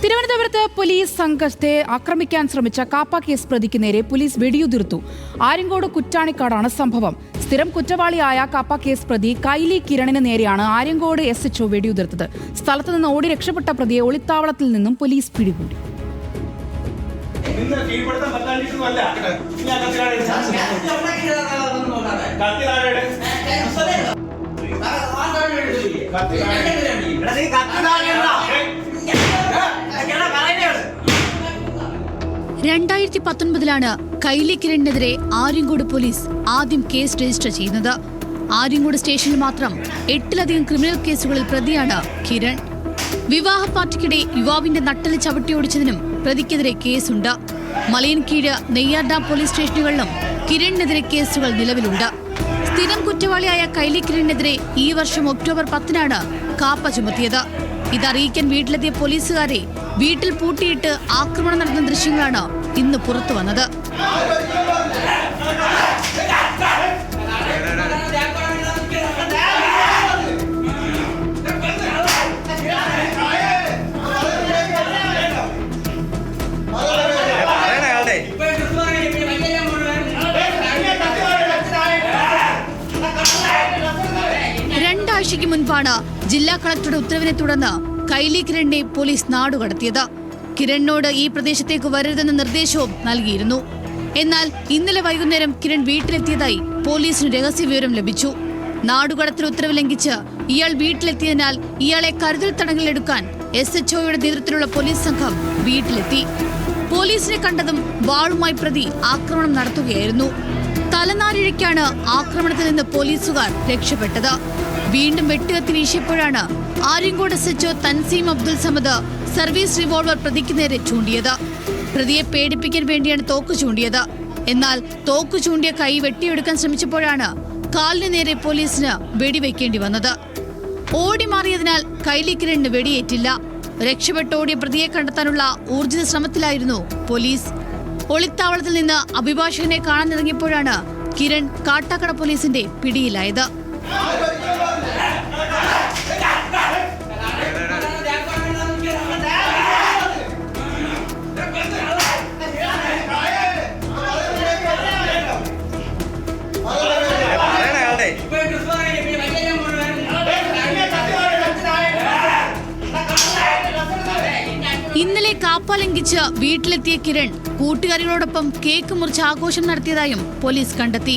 തിരുവനന്തപുരത്ത് പോലീസ് സംഘത്തെ ആക്രമിക്കാൻ ശ്രമിച്ച കാപ്പ കേസ് പ്രതിക്ക് നേരെ പോലീസ് വെടിയുതിർത്തു ആര്യങ്കോട് കുറ്റാണിക്കാടാണ് സംഭവം സ്ഥിരം കുറ്റവാളിയായ കാപ്പ കേസ് പ്രതി കൈലി കിരണിന് നേരെയാണ് ആര്യങ്കോട് എസ് എച്ച്ഒ വെടിയുതിർത്തത് സ്ഥലത്ത് നിന്ന് ഓടി രക്ഷപ്പെട്ട പ്രതിയെ ഒളിത്താവളത്തിൽ നിന്നും പോലീസ് പിടികൂടി നിന്ന് രണ്ടായിരത്തി പത്തൊൻപതിലാണ് കൈലി കിരണിനെതിരെ ആര്യങ്കോട് പോലീസ് ആദ്യം കേസ് രജിസ്റ്റർ ചെയ്യുന്നത്. ആര്യങ്കോട് സ്റ്റേഷനിൽ മാത്രം എട്ടിലധികം ക്രിമിനൽ കേസുകളിൽ പ്രതിയാണ് കിരൺ. വിവാഹ പാർട്ടിക്കിടെ യുവാവിന്റെ നട്ടൽ ചവിട്ടിയോടിച്ചതിനും പ്രതിക്കെതിരെ കേസുണ്ട്. മലയൻകീഴ് നെയ്യാർഡാം പോലീസ് സ്റ്റേഷനുകളിലും കിരണിനെതിരെ കേസുകൾ നിലവിലുണ്ട്. സ്ഥിരം കുറ്റവാളിയായ കൈലി കിരണിനെതിരെ ഈ വർഷം ഒക്ടോബർ പത്തിനാണ് കാപ്പ ചുമത്തിയത്. ഇതറിയിക്കാൻ വീട്ടിലെത്തിയ പോലീസുകാരെ വീട്ടിൽ പൂട്ടിയിട്ട് ആക്രമണം നടത്തുന്ന ദൃശ്യങ്ങളാണ് ഇന്ന് പുറത്തു വന്നത്. രണ്ടാഴ്ചയ്ക്ക് മുൻപാണ് ജില്ലാ കളക്ടറുടെ ഉത്തരവിനെ തുടർന്ന് കൈലി കിരണിനെ പോലീസ് നാടുകടത്തിയത്. കിരണിനോട് ഈ പ്രദേശത്തേക്ക് വരരുതെന്ന നിർദ്ദേശവും നൽകിയിരുന്നു. എന്നാൽ ഇന്നലെ വൈകുന്നേരം കിരൺ വീട്ടിലെത്തിയതായി പോലീസിന് രഹസ്യ വിവരം ലഭിച്ചു. നാടുകടത്തൽ ഉത്തരവ് ലംഘിച്ച് ഇയാൾ വീട്ടിലെത്തിയതിനാൽ ഇയാളെ കരുതൽ തടങ്കലിലെടുക്കാൻ എസ് എച്ച് ഒയുടെ നേതൃത്വത്തിലുള്ള പോലീസ് സംഘം വീട്ടിലെത്തി. പോലീസിനെ കണ്ടതും വാളുമായി പ്രതി ആക്രമണം നടത്തുകയായിരുന്നു. തലനാരിഴയ്ക്കാണ് ആക്രമണത്തിൽ നിന്ന് പോലീസുകാർ രക്ഷപ്പെട്ടത്. വീണ്ടും വെട്ടുകത്തി വീശിയപ്പോഴാണ് Aryankode S HO Thanseem Abdul Samad service revolver പ്രതിക്ക് നേരെ ചൂണ്ടിയത്. പ്രതിയെ പേടിപ്പിക്കാൻ വേണ്ടിയാണ് തോക്ക് ചൂണ്ടിയത്. എന്നാൽ തോക്ക് ചൂണ്ടിയ കൈ വെട്ടിയെടുക്കാൻ ശ്രമിച്ചപ്പോഴാണ് കാലിന് നേരെ പോലീസിന് വെടിവെക്കേണ്ടി വന്നത്. ഓടിമാറിയതിനാൽ മാറിയതിനാൽ കൈലി കിരണിന് വെടിയേറ്റില്ല. രക്ഷപ്പെട്ടോടിയ പ്രതിയെ കണ്ടെത്താനുള്ള ഊർജിത ശ്രമത്തിലായിരുന്നു പോലീസ്. ഒളിത്താവളത്തിൽ നിന്ന് അഭിഭാഷകനെ കാണാനിറങ്ങിയപ്പോഴാണ് കിരൺ കാട്ടാക്കട പോലീസിന്റെ പിടിയിലായത്. ഇന്നലെ ലംഘിച്ച് വീട്ടിലെത്തിയ കിരൺ കൂട്ടുകാരികളോടൊപ്പം കേക്ക് മുറിച്ച് ആഘോഷം നടത്തിയതായും പോലീസ് കണ്ടെത്തി.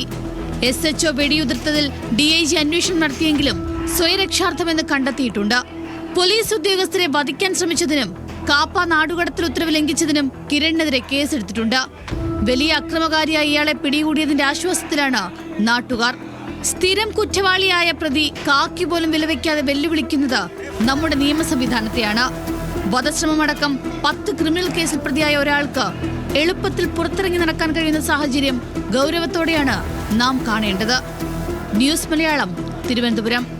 എസ് എച്ച്ഒ വെടിയുതിർത്തതിൽ ഡി ഐ ജി അന്വേഷണം നടത്തിയെങ്കിലും സ്വയരക്ഷാർത്ഥമെന്ന് കണ്ടെത്തിയിട്ടുണ്ട്. പോലീസ് ഉദ്യോഗസ്ഥരെ വധിക്കാൻ ശ്രമിച്ചതിനും കാപ്പ നാടുകടത്തിൽ ഉത്തരവ് ലംഘിച്ചതിനും കിരണിനെതിരെ കേസെടുത്തിട്ടുണ്ട്. വലിയ അക്രമകാരിയായ ഇയാളെ പിടികൂടിയതിന്റെ ആശ്വാസത്തിലാണ് നാട്ടുകാർ. സ്ഥിരം കുറ്റവാളിയായ പ്രതി കാക്കി പോലും വിലവയ്ക്കാതെ വെല്ലുവിളിക്കുന്നത് നമ്മുടെ നിയമ സംവിധാനത്തെയാണ് വധശ്രമമടക്കം പത്ത് ക്രിമിനൽ കേസിൽ പ്രതിയായ ഒരാൾക്ക് എളുപ്പത്തിൽ പുറത്തിറങ്ങി നടക്കാൻ കഴിയുന്ന സാഹചര്യം ഗൗരവത്തോടെയാണ് നാം കാണേണ്ടത്. ന്യൂസ് മലയാളം തിരുവനന്തപുരം.